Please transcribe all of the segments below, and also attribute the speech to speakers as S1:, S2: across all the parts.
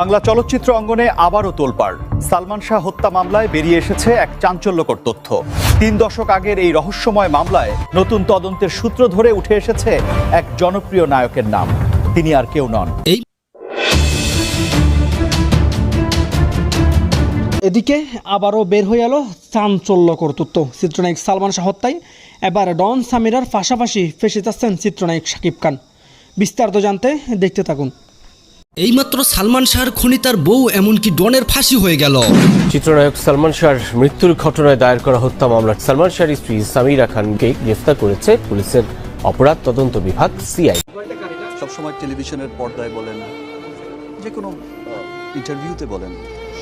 S1: বাংলা চলচ্চিত্র অঙ্গনে আবারও তোলপাড়। সালমান শাহ হত্যা মামলায় বেরিয়ে এসেছে এক চাঞ্চল্যকর তথ্য। তিন দশক আগের এই রহস্যময় মামলায় নতুন তদন্তের সূত্র ধরে উঠে এসেছে এক জনপ্রিয় নায়কের নাম। তিনি আর কেউ নন।
S2: এদিকে আবারও বের হয়ে এলো চাঞ্চল্যকর তথ্য। চিত্রনায়ক সালমান শাহ হত্যায় এবার ডন সামিরার পাশাপাশি ফেসে যাচ্ছেন চিত্রনায়ক শাকিব খান। বিস্তারিত জানতে দেখতে থাকুন।
S3: এইমাত্র সালমান শাহর খনি তার বউ এমনকি ডনের ফাঁসি হয়ে গেল।
S4: চিত্রনায়ক সালমান শাহর মৃত্যুর ঘটনায় দায়ের করা হত্যা মামলার সালমান শাহর স্ত্রী সামিরা খানকে গ্রেফতার করেছে পুলিশের অপরাধ তদন্ত বিভাগ সিআই।
S5: সবসময় টেলিভিশনের পর্দায় বলেন যে কোনো ইন্টারভিউতে বলেন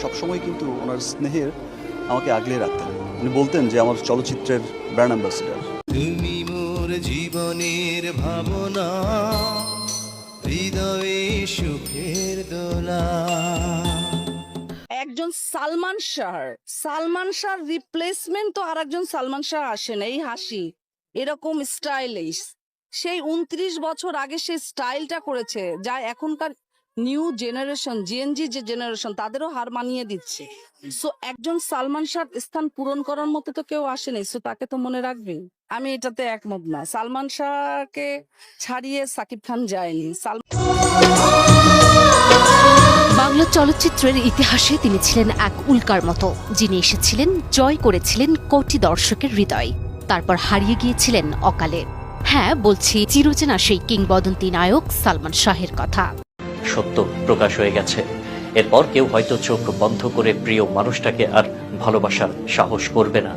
S5: সবসময় কিন্তু ওনার স্নেহের আমাকে আগলে রাখতেন। উনি বলতেন যে আমার চলচ্চিত্রের ব্র্যান্ড অ্যাম্বাসিডার।
S6: তুমি মোর জীবনের ভাবনা সুখের দোলা।
S7: একজন সালমান শাহ সালমান শাহ রিপ্লেসমেন্ট তো আর একজন সালমান শাহ আসে না, এই হাসি, এরকম স্টাইলিশ সেই উনত্রিশ বছর আগে সে স্টাইলটা করেছে, যা এখনকার নিউ জেনারেশন জিএনজি যে জেনারেশন তাদেরও হার মানিয়ে দিচ্ছে। সো একজন সালমান শাহ স্থান পূরণ করার মতো তো কেউ আসেনি সো তাকে তো মনে রাখবেন। আমি এটাতে একমত না। সালমান শাহকে ছাড়িয়ে সাকিব খান যায়নি।
S8: বাংলা চলচ্চিত্রের ইতিহাসে তিনি ছিলেন এক উল্কার মতো, যিনি এসেছিলেন, জয় করেছিলেন কোটি দর্শকের হৃদয়। তারপর হারিয়ে গিয়েছিলেন অকালে। হ্যাঁ বলছি চিরচেনা সেই কিংবদন্তি নায়ক সালমান শাহের কথা।
S9: সত্য প্রকাশ হয়ে গেছে। এরপর কেউ হয়তো চোখ বন্ধ করে প্রিয় মানুষটাকে আর ভালোবাসার সাহস করবে না।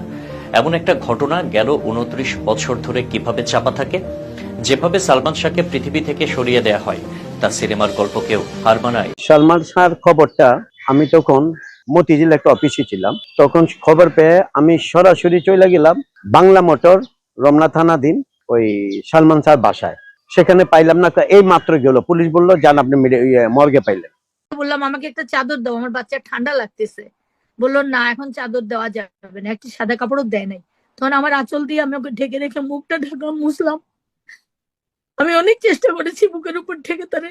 S9: এমন একটা ঘটনা গেল উনত্রিশ বছর ধরে কীভাবে চাপা থাকে? যেভাবে সালমান শাহকে পৃথিবী থেকে সরিয়ে দেয়া হয়, তা সিনেমার গল্পকেও হার মানায়।
S10: সালমান শাহর খবরটা আমি তখন মতিঝিল একটা অফিসে ছিলাম। তখন খবর পেয়ে আমি সরাসরি চলে গেলাম বাংলা মোটর রমনা থানাধীন ওই সালমান শাহর বাসায়। সেখানে পাইলাম না এই মাত্র গেল। পুলিশ বলল যান আপনি ইয়ে, মর্গে পাইলেন।
S11: বললাম আমাকে একটা চাদর দাও আমার বাচ্চা ঠান্ডা লাগতেছে। বলল না এখন চাদর দেওয়া যাবে না একটি সাদা কাপড়ও দেয় নাই। তখন আমার আঁচল দিয়ে আমি ওকে ঢেকে রেখে মুখটা ঢাকলাম মুছলাম। আমি অনেক চেষ্টা করেছি বুকের উপর ঢেকে তারে।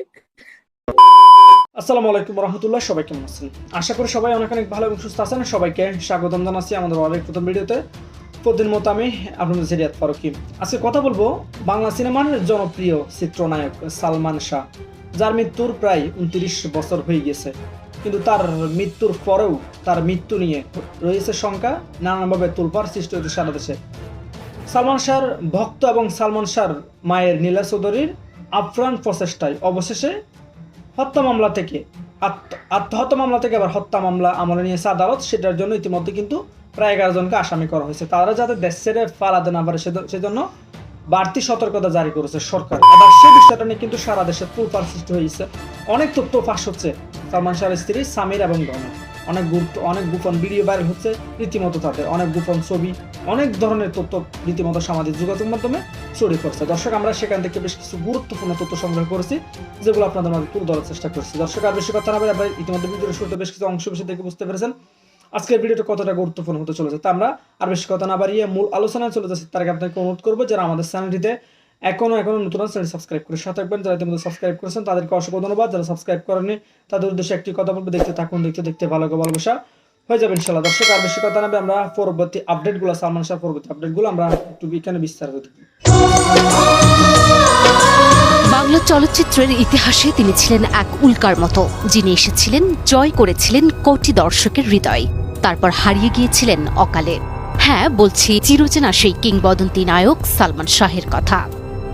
S2: আসসালামু আলাইকুম রহমতুল্লাহ সবাই কেমন আছেন? আশা করি সবাই অনেক অনেক ভালো এবং সুস্থ আছেন। সবাইকে স্বাগতম জানাচ্ছি আমাদের অনেক প্রথম ভিডিওতে। প্রতিদিন মতো আমি আপনাদের সিরিয়াত ফারুকি। আজকে কথা বলব বাংলা সিনেমার জনপ্রিয় চিত্রনায়ক সালমান শাহ, যার মৃত্যুর প্রায় উনত্রিশ বছর হয়ে গেছে কিন্তু তার মৃত্যুর পরেও তার মৃত্যু নিয়ে রয়েছে শঙ্কা, নানানভাবে তুলপার সৃষ্টি হয়েছে সারা দেশে। সালমান শাহর ভক্ত এবং সালমান শাহর মায়ের নীলা চৌধুরীর আফরান প্রচেষ্টায় অবশেষে হত্যা মামলা থেকে আত্ম- আত্মহত্যা মামলা থেকে আবার হত্যা মামলা আমলে নিয়েছে আদালত, সেটার জন্য ইতিমধ্যে কিন্তু প্রায় এগারো জনকে আসামি করা হয়েছে। তারা যাতে দেশ ছেড়ে পালাতে না পারে সেজন্য বাড়তি সতর্কতা জারি করেছে সরকার। এবার সেই বিষয়টা নিয়ে কিন্তু সারা দেশে তুলপার সৃষ্টি হয়েছে অনেক তথ্য ফাঁস হচ্ছে সালমান শাহের স্ত্রী সামির এবং ডনের অনেক গুরুত্ব অনেক গোপন ভিডিও ভাইরাল হচ্ছে রীতিমতো তাদের। অনেক গোপন ছবি, অনেক ধরনের তথ্য রীতিমতো সামাজিক যোগাযোগ মাধ্যমে ছড়িয়ে পড়ছে। দর্শক, আমরা সেখান থেকে বেশ কিছু গুরুত্বপূর্ণ তথ্য সংগ্রহ করেছি, যেগুলো আপনাদের মাঝে তুলে ধরার চেষ্টা করছি। দর্শক, আর বেশি কথা না বলে আপনারা ইতিমধ্যে ভিডিওর শুরুতে বেশ কিছু অংশ বেশি দেখে বুঝতে পেরেছেন। আজকের ভিডিওটা কতটা গুরুত্বপূর্ণ হতে চলেছে তা আমরা আর বেশি কথা না বাড়িয়ে মূল আলোচনায় চলে যাচ্ছি। তার আগে আপনাকে অনুরোধ করব, যারা আমাদের চ্যানেলটিতে এখনও এখনও নতুন চ্যানেল সাবস্ক্রাইব করে সাথে থাকবেন। যারা ইতিমধ্যে সাবস্ক্রাইব করেছেন, তাদেরকে অসংখ্য ধন্যবাদ। যারা সাবস্ক্রাইব করেননি, তাদের উদ্দেশ্যে একটি কথা বলব, দেখতে থাকুন, দেখতে দেখতে ভালো ভালোবাসা হয়ে যাবে ইনশাল্লাহ দর্শক, আর বেশি কথা নাবে আমরা পরবর্তী আপডেটগুলো, সালমান শাহ পরবর্তী আপডেটগুলো আমরা একটু এখানে বিস্তারিত দেখব।
S8: বাংলা চলচ্চিত্রের ইতিহাসে তিনি ছিলেন এক উল্কার মতো, যিনি এসেছিলেন, জয় করেছিলেন কোটি দর্শকের হৃদয়। তারপর হারিয়ে গিয়েছিলেন অকালে। হ্যাঁ বলছি, চিরচেনা সেই কিংবদন্তি নায়ক সালমান শাহের কথা।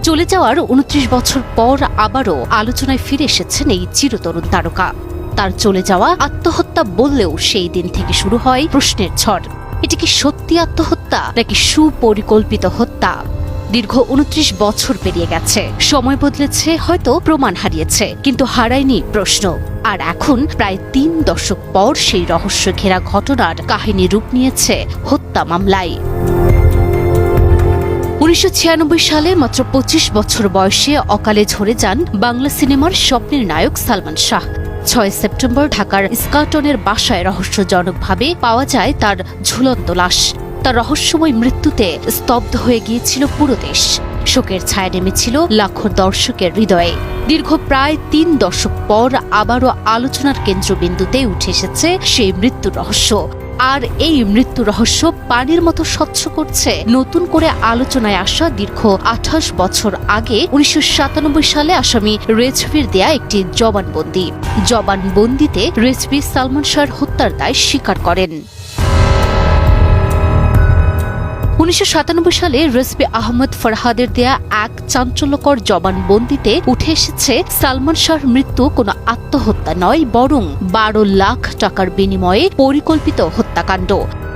S8: চলে যাওয়ার উনত্রিশ বছর পর আবারও আলোচনায় ফিরে এসেছেন এই চিরতরুণ তারকা। তার চলে যাওয়া আত্মহত্যা বললেও সেই দিন থেকে শুরু হয় প্রশ্নের ঝড়। এটি কি সত্যি আত্মহত্যা, নাকি সুপরিকল্পিত হত্যা? দীর্ঘ উনত্রিশ বছর পেরিয়ে গেছে। সময় বদলেছে, হয়তো প্রমাণ হারিয়েছে, কিন্তু হারায়নি প্রশ্ন। আর এখন প্রায় তিন দশক পর সেই রহস্য ঘেরা ঘটনার কাহিনী রূপ নিয়েছে হত্যা মামলায়। উনিশশো ছিয়ানব্বই সালে মাত্র পঁচিশ বছর বয়সে অকালে ঝরে যান বাংলা সিনেমার স্বপ্নের নায়ক সালমান শাহ। ছয় সেপ্টেম্বর ঢাকার স্কাটনের বাসায় রহস্যজনকভাবে পাওয়া যায় তার ঝুলন্ত লাশ। তার রহস্যময় মৃত্যুতে স্তব্ধ হয়ে গিয়েছিল পুরো দেশ। শোকের ছায়া নেমেছিল লাখো দর্শকের হৃদয়ে। দীর্ঘ প্রায় তিন দশক পর আবারও আলোচনার কেন্দ্রবিন্দুতে উঠে এসেছে সেই মৃত্যু রহস্য। আর এই মৃত্যু রহস্য পানির মতো স্বচ্ছ করছে। নতুন করে আলোচনায় আসা দীর্ঘ আঠাশ বছর আগে উনিশশো সাতানব্বই সালে আসামি রেজভির দেয়া একটি জবানবন্দি। জবানবন্দিতে রেজভি সালমান শাহর হত্যার দায় স্বীকার করেন। উনিশশো সাতানব্বই সালে রেসবি আহমদ ফরহাদের দেয়া এক চাঞ্চল্যকর জবানবন্দিতে উঠে এসেছে সালমান শাহর মৃত্যু কোনো আত্মহত্যা নয়, বরং বারো লাখ টাকার বিনিময়ে পরিকল্পিত হত্যাকাণ্ড।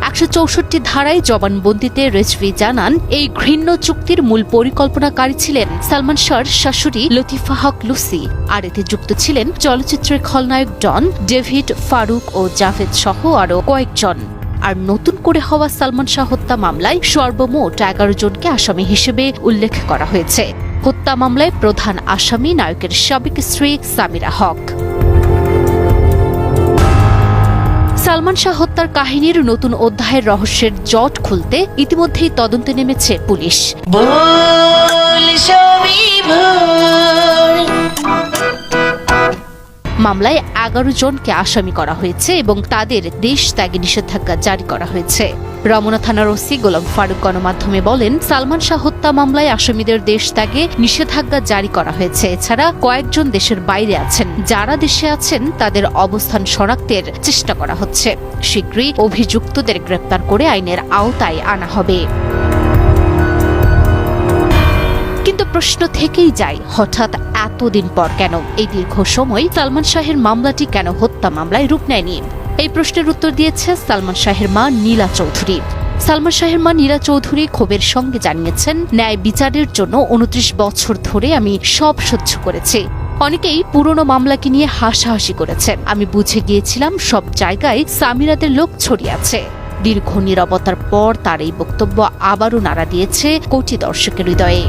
S8: একশো চৌষট্টি ধারায় জবানবন্দিতে রেজভি জানান, এই ঘৃণ্য চুক্তির মূল পরিকল্পনাকারী ছিলেন সালমান শাহর শাশুড়ি লতিফা হক লুসি, আর এতে যুক্ত ছিলেন চলচ্চিত্রের খলনায়ক ডন ডেভিড ফারুক ও জাভেদ সহ আরও কয়েকজন। আর নতুন করে হওয়া সালমান শাহ হত্যা মামলায় সর্বমোট এগারো জনকে আসামি হিসেবে উল্লেখ করা হয়েছে। হত্যা মামলায় প্রধান আসামি নায়কের সাবেক স্ত্রী সামিরা হক। সালমান শাহ হত্যার কাহিনীর নতুন অধ্যায়ের রহস্যের জট খুলতে ইতিমধ্যেই তদন্তে নেমেছে পুলিশ। মামলায় এগারো জনকে আসামি করা হয়েছে এবং তাদের দেশ ত্যাগে নিষেধাজ্ঞা জারি করা হয়েছে। রমনা থানার ওসি গোলাম ফারুক গণমাধ্যমে বলেন, সালমান শাহ হত্যা মামলায় আসামিদের দেশ ত্যাগে নিষেধাজ্ঞা জারি করা হয়েছে। এছাড়া কয়েকজন দেশের বাইরে আছেন। যারা দেশে আছেন, তাদের অবস্থান শনাক্তের চেষ্টা করা হচ্ছে। শীঘ্রই অভিযুক্তদের গ্রেপ্তার করে আইনের আওতায় আনা হবে। কিন্তু প্রশ্ন থেকেই যায়, হঠাৎ এতদিন পর কেন? এই দীর্ঘ সময় সালমান শাহের মামলাটি কেন হত্যা মামলায় রূপ নেয়নি? এই প্রশ্নের উত্তর দিয়েছে সালমান শাহের মা নীলা চৌধুরী। সালমান শাহের মা নীলা চৌধুরী ক্ষোভের সঙ্গে জানিয়েছেন, ন্যায় বিচারের জন্য উনত্রিশ বছর ধরে আমি সব সহ্য করেছি। অনেকেই পুরনো মামলাকে নিয়ে হাসাহাসি করেছেন আমি বুঝে গিয়েছিলাম সব জায়গায় সামিরাদের লোক ছড়িয়ে আছে। দীর্ঘ নিরবতার পর তার এই বক্তব্য আবারও নাড়া দিয়েছে কোটি দর্শকের হৃদয়ে।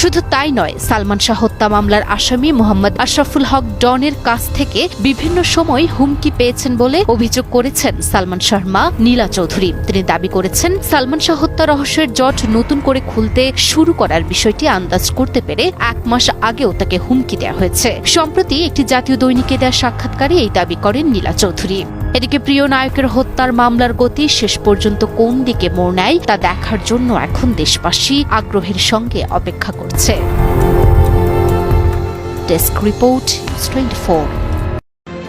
S8: শুধু তাই নয়, সালমান শাহ হত্যা মামলার আসামি মোহাম্মদ আশরাফুল হক ডনের কাছ থেকে বিভিন্ন সময় হুমকি পেয়েছেন বলে অভিযোগ করেছেন সালমান শাহর মা নীলা চৌধুরী। তিনি দাবি করেছেন, সালমান শাহ হত্যা রহস্যের জট নতুন করে খুলতে শুরু করার বিষয়টি আন্দাজ করতে পেরে এক মাস আগেও তাকে হুমকি দেওয়া হয়েছে। সম্প্রতি একটি জাতীয় দৈনিকে দেওয়া সাক্ষাৎকারে এই দাবি করেন নীলা চৌধুরী। এদিকে প্রিয় নায়কের হত্যার মামলার গতি শেষ পর্যন্ত কোন দিকে মোড় নেয়, তা দেখার জন্য এখন দেশবাসী আগ্রহের সঙ্গে অপেক্ষা করছে। ডেস্ক রিপোর্ট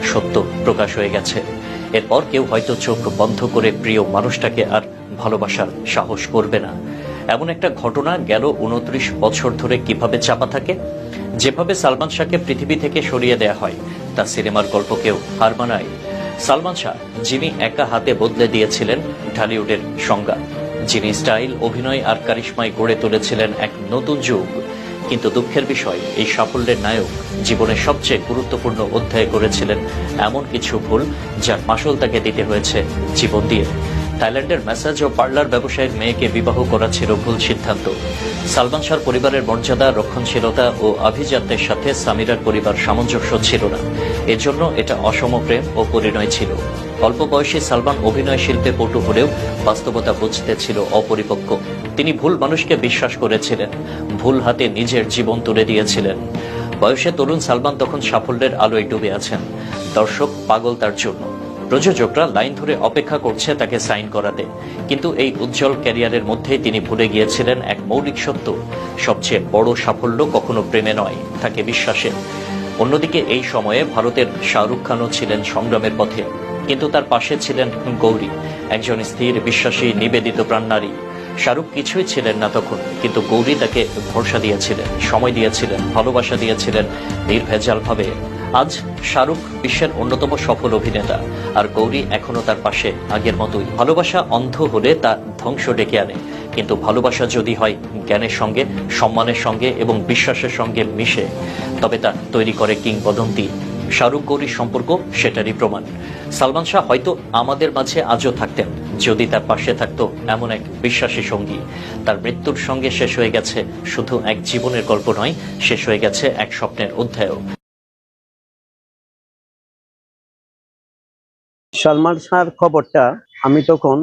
S9: সত্য প্রকাশ হয়ে গেছে। এরপর কেউ হয়তো চোখ বন্ধ করে প্রিয় মানুষটাকে আর ভালোবাসার সাহস করবে না। এমন একটা ঘটনা গেল উনত্রিশ বছর ধরে কীভাবে চাপা থাকে? যেভাবে সালমান শাহকে পৃথিবী থেকে সরিয়ে দেয়া হয়, তা সিনেমার গল্পকেও হার মানায়। সালমান শাহ, যিনি একা হাতে বদলে দিয়েছিলেন ঢালিউডের সংজ্ঞা। যিনি স্টাইল, অভিনয় আর কারিশ্মায় গড়ে তুলেছিলেন এক নতুন যুগ। কিন্তু দুঃখের বিষয়, এই সাফল্যের নায়ক জীবনের সবচেয়ে গুরুত্বপূর্ণ অধ্যায় করেছিলেন এমন কিছু ভুল যার মাসল তাকে দিতে হয়েছে জীবন দিয়ে। থাইল্যান্ডের ম্যাসাজ ও পার্লার ব্যবসায়ীর মেয়েকে বিবাহ করা ছিল ভুল সিদ্ধান্ত। সালমান শাহর পরিবারের মর্যাদা, রক্ষণশীলতা ও আভিজাত্যের সাথে সামিরার পরিবার সামঞ্জস্য ছিল না। এজন্য এটা অসম প্রেম ও পরিণয় ছিল। অল্প বয়সে সালমান অভিনয় শিল্পে পটু হলেও বাস্তবতা বুঝতে ছিল অপরিপক্ক। তিনি ভুল মানুষকে বিশ্বাস করেছিলেন, ভুল হাতে নিজের জীবন তুলে দিয়েছিলেন। বয়সে তরুণ সালমান তখন সাফল্যের আলোয় ডুবে আছেন। দর্শক, পাগল তার জন্য। প্রযোজকরা লাইন ধরে অপেক্ষা করছে তাকে সাইন করাতে। কিন্তু এই উজ্জ্বল ক্যারিয়ারের মধ্যেই তিনি ভুলে গিয়েছিলেন এক মৌলিক সত্য। সবচেয়ে বড় সাফল্য কখনো প্রেমে নয়, তাকে বিশ্বাসে। অন্যদিকে এই সময়ে ভারতের শাহরুখ খানও ছিলেন সংগ্রামের পথে। কিন্তু তার পাশে ছিলেন গৌরী, একজন স্থির, বিশ্বাসী, নিবেদিত প্রাণ নারী। শাহরুখ কিছুই ছিলেন না তখন, কিন্তু গৌরী তাকে ভরসা দিয়েছিলেন, সময় দিয়েছিলেন, ভালোবাসা দিয়েছিলেন, নির্ভেজাল ভাবে। আজ শাহরুখ বিশ্বের অন্যতম সফল অভিনেতা। আর গৌরী এখনও তার পাশে আগের মতোই। ভালোবাসা অন্ধ হলে তা ধ্বংস ডেকে আনে। কিন্তু ভালোবাসা যদি হয় জ্ঞানের সঙ্গে, সম্মানের সঙ্গে এবং বিশ্বাসের সঙ্গে মিশে, তবে তা তৈরি করে কিংবদন্তি শাহরুখ গৌরীর সম্পর্ক সেটারই প্রমাণ। সালমান শাহ হয়তো আমাদের মাঝে আজও থাকতেন, যদি তার পাশে থাকতো এমন এক বিশ্বাসী সঙ্গী। তার মৃত্যুর সঙ্গে শেষ হয়ে গেছে শুধু এক জীবনের গল্প নয়, শেষ হয়ে গেছে এক স্বপ্নের অধ্যায়ও।
S10: সালমান শাহর খবরটা আমি তখন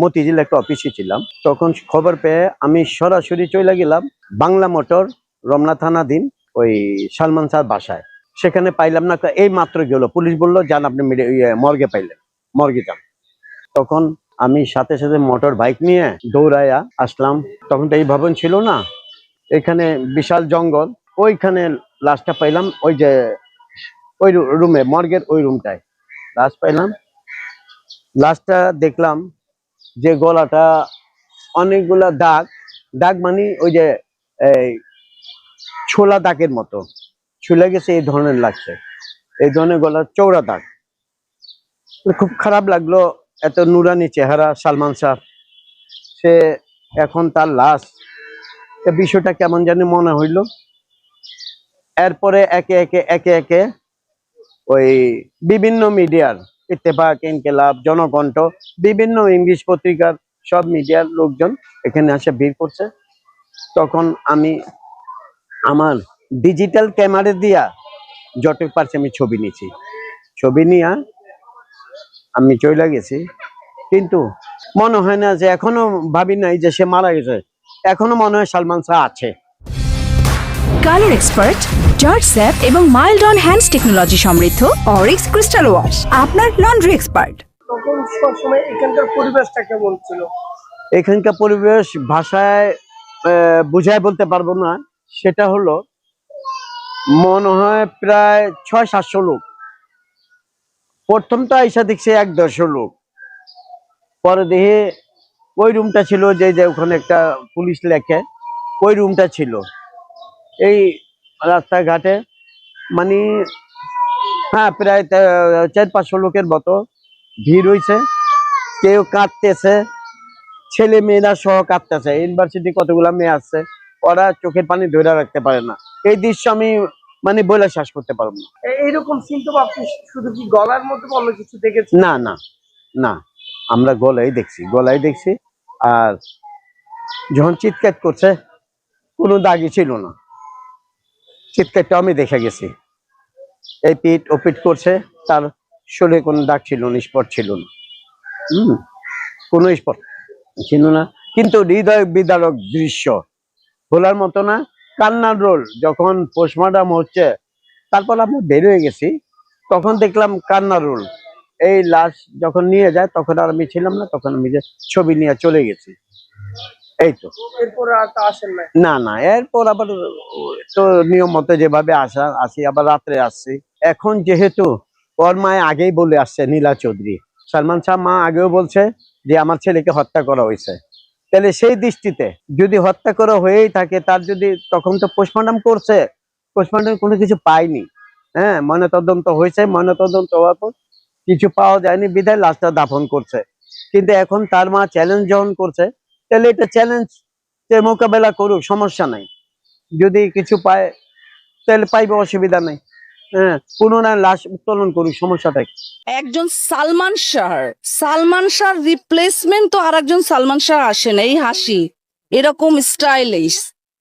S10: মতিঝিল একটা অফিসে ছিলাম। তখন খবর পেয়ে আমি সরাসরি চলে গেলাম বাংলা মোটর রমনা থানাধীন ওই সালমান শাহর বাসায়। সেখানে পাইলাম না এই মাত্র গেল। পুলিশ বলল যান আপনি ইয়ে, মর্গে পাইলেন মর্গে যান। তখন আমি সাথে সাথে মোটর বাইক নিয়ে দৌড়াইয়া আসলাম। তখন তো এই ভবন ছিল না এখানে বিশাল জঙ্গল ওইখানে লাশটা পাইলাম ওই যে ওই রুমে মর্গের ওই রুমটায়। লাশ পাইলাম লাশটা দেখলাম যে গলাটা অনেকগুলা দাগ দাগ মানে ওই যে ছোলা দাগের মতো। ছুলে গেছে এই ধরনের লাগছে। এই ধরনের গলার চৌড়া দাগ। খুব খারাপ লাগল এত নুরানি চেহারা সালমান শাহ। সে এখন তার লাশ। বিষয়টা কেমন জানি মনে হইল। এরপরে একে একে একে একে ওই বিভিন্ন মিডিয়ার ইত্তেফাক, ইনকেলাব, জনকণ্ঠ, বিভিন্ন ইংলিশ পত্রিকার সব মিডিয়ার লোকজন এখানে আসে, ভিড় করছে। তখন আমি আমার ডিজিটাল ক্যামেরা দিয়া যতটুক পারছি আমি ছবি নিয়েছি ছবি নিয়া আমি চলে গেছি। কিন্তু মনে হয় না যে এখনও ভাবি নাই যে সে মারা গেছে। এখনও মনে হয় সালমান শাহ আছে।
S12: কালার এক্সপার্ট জর্জ স্যাপ এবং মাইল্ড অন হ্যান্ডস টেকনোলজি সমৃদ্ধ অরিক্স ক্রিস্টাল ওয়াশ আপনার লন্ড্রি এক্সপার্ট
S2: তখন সবসময় এখানকার পরিবেশটা কেমন ছিল?
S10: এখানকার পরিবেশ ভাষায় বুঝায় বলতে পারব না। সেটা হলো মনে হয় প্রায় ছয় সাতশো লোক। প্রথম তো আইসা দেখছি এক দেড়শো লোক। পরে দেখে ওই রুমটা ছিল যে যে ওখানে একটা পুলিশ লেখে ওই রুমটা ছিল। এই রাস্তাঘাটে মানে হ্যাঁ প্রায় চার পাঁচশো লোকের মতো ভিড় হয়েছে কেউ কাঁদতেছে ছেলে মেয়েরা সহ কাঁদতেছে। ইউনিভার্সিটি কতগুলা মেয়ে আছে ওরা চোখের পানি ধরে রাখতে পারে না। এই দৃশ্য আমি মানে বলে শেষ করতে পারব না।
S2: এইরকম সিমটম আপনি শুধু কি গলার মধ্যে অন্য কিছু দেখেছেন
S10: না না না। আমরা গলাই দেখছি গলাই দেখছি। আর যখন চিৎকার করছে কোনো দাগই ছিল না। চিৎকারটা আমি দেখে গেছি। এই পিঠ ও পিঠ করছে, তার শরীরে কোনো দাগ ছিল না, স্পট ছিল না। হম, কোনো স্পট ছিল না। কিন্তু হৃদয় বিদারক দৃশ্য, ভোলার মতো না। কান্নার রোল, যখন পোস্টমর্টম হচ্ছে, তারপর আমরা বের হয়ে গেছি, তখন দেখলাম কান্নার রোল। এই লাশ যখন নিয়ে যায়, তখন আর আমি ছিলাম না, তখন আমি যে ছবি নিয়ে চলে গেছি। এই তো।
S2: এরপর আর তা আসেন না
S10: না না এরপর আবার তো নিয়ম মতো যেভাবে আসা আসি আবার রাত্রে আসছি। এখন যেহেতু ওর মায় আগেই বলে আসছে নীলা চৌধুরী। সালমান শাহ মা আগেও বলছে যে আমার ছেলেকে হত্যা করা হয়েছে। তাহলে সেই দৃষ্টিতে যদি হত্যা করা হয়েই থাকে তার যদি তখন তো পোস্টমর্টম করছে। পোস্টমর্টম কোনো কিছু পাইনি হ্যাঁ ময়নাতদন্ত হয়েছে ময়নাতদন্ত হওয়ার পর কিছু পাওয়া যায়নি বিধায় লাশটা দাফন করছে। কিন্তু এখন তার মা চ্যালেঞ্জ যখন করছে তাহলে এটা চ্যালেঞ্জ মোকাবেলা করুক, সমস্যা নাই। যদি কিছু পায়, তাহলে পাইবে, অসুবিধা নেই। হ্যাঁ লাশ উত্তোলন
S7: একজন সালমান সালমান রিপ্লেসমেন্ট তো আর একজন সালমান শাহ আসে না এই হাসি, এরকম স্টাইলিশ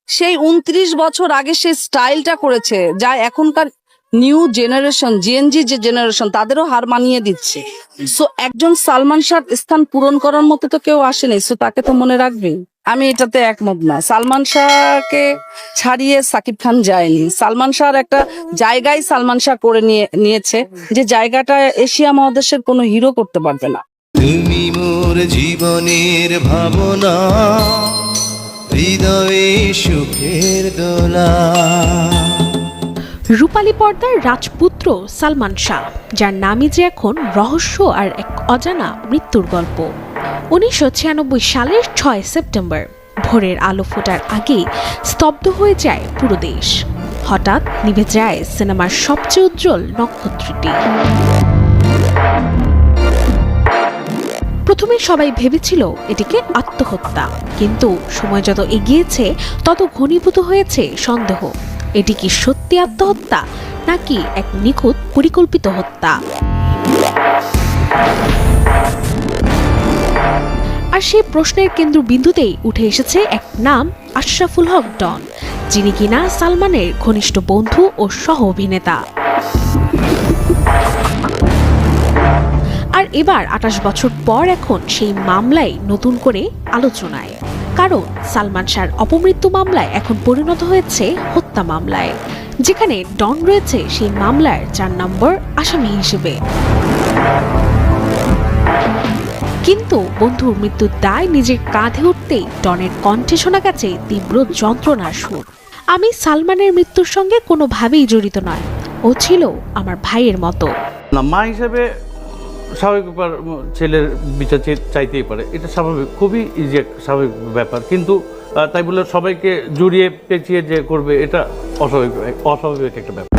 S7: সেই উনত্রিশ বছর আগে সে স্টাইলটা করেছে, যা এখনকার নিউ জেনারেশন জিএনজি যে জেনারেশন, তাদেরও হার মানিয়ে দিচ্ছে। সো একজন সালমান শাহ স্থান পূরণ করার মতো তো কেউ আসেনি সো তাকে তো মনে রাখবে আমি এটাতে একমত না। সালমান শাহকে ছাড়িয়ে সাকিব খান যায়নি। সালমান শাহর একটা জায়গায় সালমান শাহ করে নিয়ে, নিয়েছে, যে জায়গাটা এশিয়া মহাদেশের কোনো হিরো করতে পারবে না।
S6: তুমি মোর জীবনের ভাবনা, হৃদয়ে সুখের দোলা।
S8: রূপালী পর্দার রাজপুত্র সালমান শাহ, যার নামই যে এখন রহস্য আর এক অজানা মৃত্যুর গল্প। উনিশশো ছিয়ানব্বই সালের ছয় সেপ্টেম্বর, ভোরের আলো ফোটার আগে স্তব্ধ হয়ে যায় পুরো দেশ। হঠাৎ নিভে যায় সিনেমার সবচেয়ে উজ্জ্বল নক্ষত্রটি। প্রথমে সবাই ভেবেছিল এটিকে আত্মহত্যা, কিন্তু সময় যত এগিয়েছে, তত ঘনীভূত হয়েছে সন্দেহ। এটি কি সত্যি আত্মহত্যা, নাকি এক নিখুঁত পরিকল্পিত হত্যা? আর সেই প্রশ্নের কেন্দ্রবিন্দুতেই উঠে এসেছে এক নাম, আশরাফুল হক ডন, যিনি কিনা সালমানের ঘনিষ্ঠ বন্ধু ও সহ অভিনেতা।
S13: আর এবার আঠাশ বছর পর এখন সেই মামলায় নতুন করে আলোচনায়। কারণ সালমান শাহর অপমৃত্যু মামলায় এখন পরিণত হয়েছে হত্যা মামলায়, যেখানে ডন রয়েছে সেই মামলার চার নম্বর আসামি হিসেবে। কিন্তু বন্ধুর মৃত্যুর দায় নিজের কাঁধে উঠতেই ডনের কণ্ঠে শোনা গেছে তীব্র যন্ত্রণার সুর। আমি সালমানের মৃত্যুর সঙ্গে কোনোভাবেই জড়িত নয়, ও ছিল আমার ভাইয়ের মতো।
S14: মা হিসেবে স্বাভাবিক ব্যাপার, ছেলের বিচার চাইতেই পারে। এটা স্বাভাবিক, খুবই ইজি একটা স্বাভাবিক ব্যাপার। কিন্তু তাই বলে সবাইকে জুড়িয়ে পেঁচিয়ে যে করবে, এটা অস্বাভাবিক অস্বাভাবিক একটা ব্যাপার।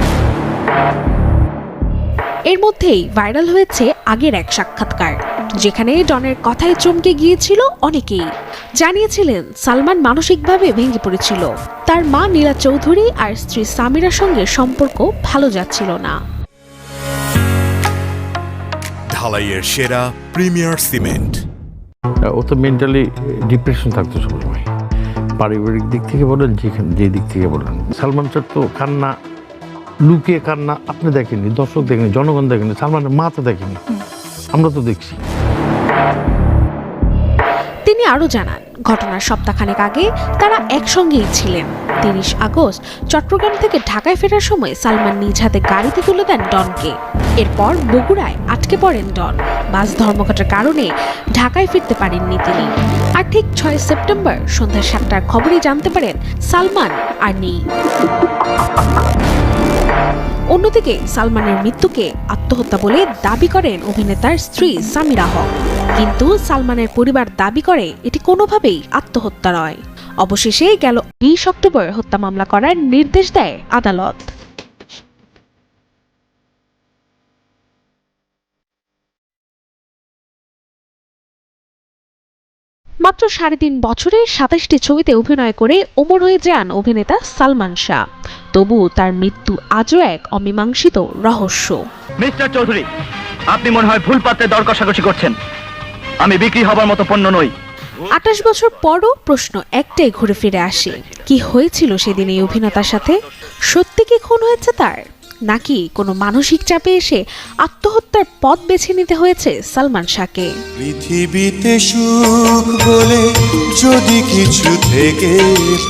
S13: এর মধ্যেই ভাইরাল হয়েছে আগের এক সাক্ষাৎকার, যেখানে ডনের কথায় চমকে গিয়েছিল অনেকেই। জানিয়েছিলেন, সালমান মানসিকভাবে ভেঙে পড়েছিল। তার মা নীলা চৌধুরী আর স্ত্রী সামিরার সঙ্গে সম্পর্ক ভালো যাচ্ছিল না।
S15: ঢালাইয়ের সেরা প্রিমিয়ার সিমেন্ট।
S14: ও তো মেন্টালি ডিপ্রেশন থাকতো সবসময়। পারিবারিক দিক থেকে বলেন যেখানে যে দিক থেকে বলেন। সালমান স্যার তো কান্না লুকিয়ে কান্না আপনি দেখেননি দর্শক দেখেনি জনগণ দেখেনি সালমানের মা তো দেখেনি আমরা তো দেখছি।
S13: তিনি আরও জানান ঘটনার সপ্তাহখানেক আগে তারা একসঙ্গেই ছিলেন। তিরিশ আগস্ট, চট্টগ্রাম থেকে ঢাকায় ফেরার সময় সালমান নিজ হাতে গাড়িতে তুলে দেন ডনকে। এরপর বগুড়ায় আটকে পড়েন ডন। বাস ধর্মঘটের কারণে ঢাকায় ফিরতে পারেননি তিনি। আর ঠিক ছয় সেপ্টেম্বর সন্ধ্যা সাতটার খবরই জানতে পারেন সালমান আর নেই। অন্যদিকে সালমানের মৃত্যুকে আত্মহত্যা বলে দাবি করেন অভিনেতার স্ত্রী সামিরা হক। কিন্তু সালমানের পরিবার দাবি করে এটি কোনোভাবেই আত্মহত্যা নয়। অবশেষে গেল বিশ অক্টোবর হত্যা মামলা করার নির্দেশ দেয় আদালত। মাত্র সাড়ে তিন বছরে সাতাশটি ছবিতে অভিনয় করে ওমর হয়ে যান অভিনেতা সালমান শাহ। তবু তার মৃত্যু আজও এক অমীমাংসিত রহস্য।
S16: মিস্টার চৌধুরী, আপনি মনে হয় ভুল পাত্রে দর কষাকষি করছেন। আমি বিক্রি হবার মতো পণ্য নই।
S13: আঠাশ বছর পরও প্রশ্ন একটাই ঘুরে ফিরে আসে। কি হয়েছিল সেদিন এই অভিনেতার সাথে? সত্যি কি খুন হয়েছে তার? নাকি কোনো মানসিক চাপে এসে আত্মহত্যার পথ বেছে নিতে হয়েছে সালমান শাহকে?
S17: পৃথিবীতে সুখ বলে যদি কিছু থেকে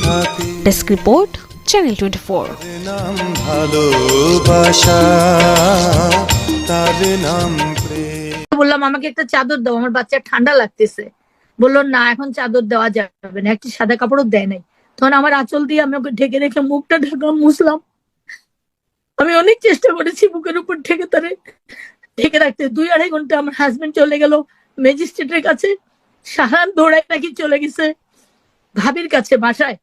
S17: থাকে।
S13: Desk report channel twenty four.
S17: নাম ভালোবাসা তার নাম প্রেম।
S11: বললাম, আমাকে একটা চাদর দাও, আমার বাচ্চা ঠান্ডা লাগতেছে। বলল, না, এখন চাদর দেওয়া যাবে না, একটি সাদা কাপড়ও দেয় নাই। তখন আমার আঁচল দিয়ে আমি ওকে ঢেকে রেখে মুখটা ঢাকলাম মুছলাম। আমি অনেক চেষ্টা করেছি বুকের উপর ঢেকে তারে, ঢেকে রাখতে। দুই আড়াই ঘণ্টা আমার হাজবেন্ড চলে গেল ম্যাজিস্ট্রেটের কাছে। সাহান দৌড়ায় নাকি চলে গেছে ভাবির কাছে বাসায়।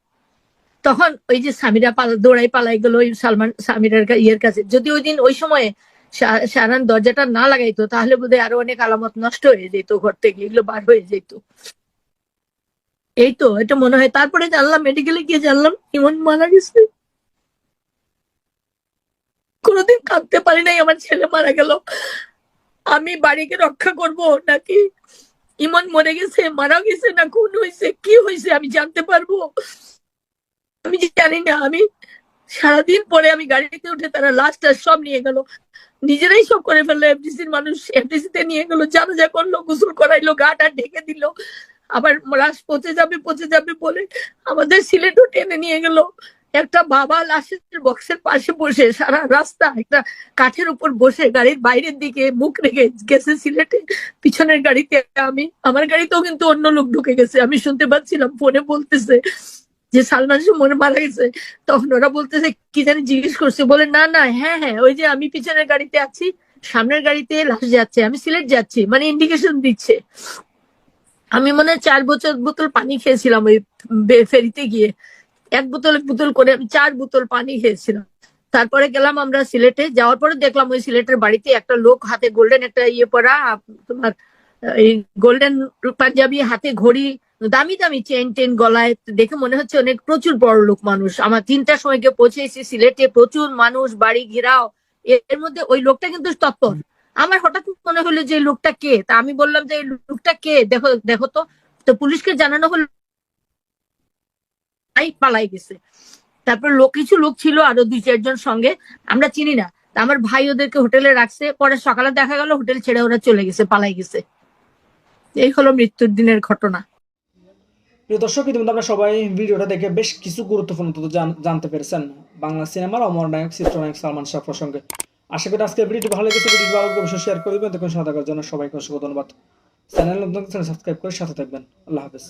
S11: তখন ওই যে স্বামীরা পালা দৌড়াই পালাই গেল ওই সালমান স্বামীরার ইয়ের কাছে। যদি ওই দিন ওই সময়ে সারান দরজাটা না লাগাইতো, তাহলে বোধহয় আরও অনেক আলামত নষ্ট হয়ে যেত, ঘর থেকে এগুলো বার হয়ে যেত। এই তো এটা মনে হয়। তারপরে জানলাম, মেডিকেলে গিয়ে জানলাম, ইমন মারা গেছে। কোনোদিন কাঁদতে পারি নাই, আমার ছেলে মারা গেল। আমি বাড়িকে রক্ষা করব নাকি? ইমন মরে গেছে মারা গেছে না, খুন হয়েছে, কি হয়েছে আমি জানতে পারব? আমি জানি না, আমি সারাদিন পরে আমি গাড়িতে উঠে তারা লাস্ট সব নিয়ে গেল। নিজেরাই সব করে ফেলল এফডিসির মানুষ এফডিসি তে নিয়ে গেল জানাজা করল গোসল করাইলো গাটা ঢেকে দিল, আবার লাশ পচে যাবে পচে যাবে বলে আমাদের সিলেটও টেনে নিয়ে গেল। একটা বাবা লাশের বক্সের পাশে বসে সারা রাস্তা একটা কাঠের উপর বসে গাড়ির বাইরের দিকে মুখ রেখে গেছে সিলেটে, পিছনের গাড়িতে আমি, আমার গাড়িতেও কিন্তু অন্য লোক ঢুকে গেছে, আমি শুনতে পাচ্ছিলাম, ফোনে বলতেছে। যে সালমান মনে মারা গেছে, তখন ওরা বলতেছে, কি জানি জিজ্ঞেস করছে? বলে, না না হ্যাঁ হ্যাঁ ওই যে আমি পিছনের গাড়িতে আছি, সামনের গাড়িতে লাশ যাচ্ছে, আমি সিলেট যাচ্ছি। মানে ইন্ডিকেশন দিচ্ছে। আমি মনে হয় চার বছর বোতল পানি খেয়েছিলাম ওই ফেরিতে গিয়ে। এক বোতল এক বোতল করে আমি চার বোতল পানি খেয়েছিলাম। তারপরে গেলাম আমরা সিলেটে, যাওয়ার পরে দেখলাম ওই সিলেটের বাড়িতে একটা লোক হাতে গোল্ডেন একটা ইয়ে পরা তোমার, এই গোল্ডেন পাঞ্জাবি হাতে ঘড়ি দামি দামি চেন টেন গলায় দেখে মনে হচ্ছে অনেক প্রচুর বড় লোক মানুষ। আমার তিনটার সময় গিয়ে পৌঁছেছি সিলেটে, প্রচুর মানুষ, বাড়ি ঘেরাও। এর মধ্যে ওই লোকটা কিন্তু তৎপর। আমার হঠাৎ মনে হলো যে লোকটা কে? তা আমি বললাম যে লোকটা কে? দেখো দেখো তো। তো পুলিশকে জানানো হলো পালাই গেছে। তারপর লোক, কিছু লোক ছিল আরও দুই চারজন সঙ্গে। আমরা চিনি না। আমার ভাই ওদেরকে হোটেলে রাখছে। পরে সকালে দেখা গেল, হোটেল ছেড়ে ওরা চলে গেছে, পালাই গেছে। এই হলো মৃত্যুর দিনের ঘটনা।
S2: প্রিয় দর্শক, ইতিমধ্যে আমরা সবাই ভিডিওটা দেখে বেশ কিছু গুরুত্বপূর্ণ তথ্য জানতে পেরেছেন। বাংলা সিনেমার অমর নায়ক চিত্রনায়ক সালমান শাহ প্রসঙ্গে। আশা করি আজকের ভিডিওটি ভালো লেগেছে। ভিডিওটি ভালো অবশ্যই শেয়ার করে দেবেন। দেখুন সাদা করার জন্য সবাইকে অসংখ্য ধন্যবাদ। চ্যানেল নতুন সাবস্ক্রাইব করে সাথে থাকবেন। আল্লাহ হাফেজ।